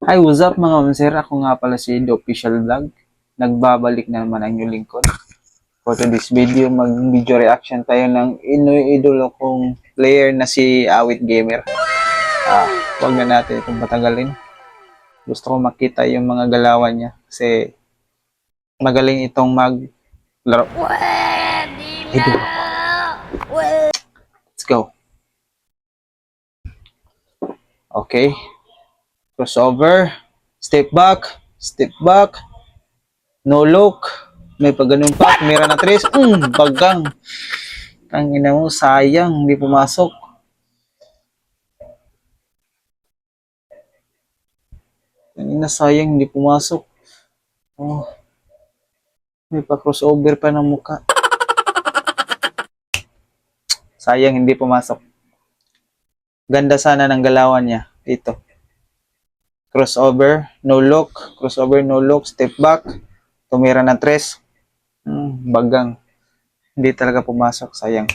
Hi, what's up mga unser? Ako nga pala si The Official Vlog. Nagbabalik na naman ang inyong lingkod. For today's video, mag-video reaction tayo ng ino-idolo kong player na si Awit Gamer. Ah, huwag na natin itong patagalin. Gusto ko makita yung mga galawan niya kasi magaling itong mag laro. Idolo ko. Let's go. Okay. Crossover. Step back. Step back. No look. May pag ganun pa. Mira na tres. Mm, bagang. Tangina mo, sayang. Hindi pumasok. Tangina, sayang. Hindi pumasok. Oh. May pa crossover pa ng muka. Sayang, hindi pumasok. Ganda sana ng galawan niya. Ito crossover, no look, crossover, no look, step back, tumira ng tres. Hmm, bagang. Hindi talaga pumasok, sayang.